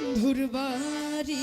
বন্ধুর বাড়ি।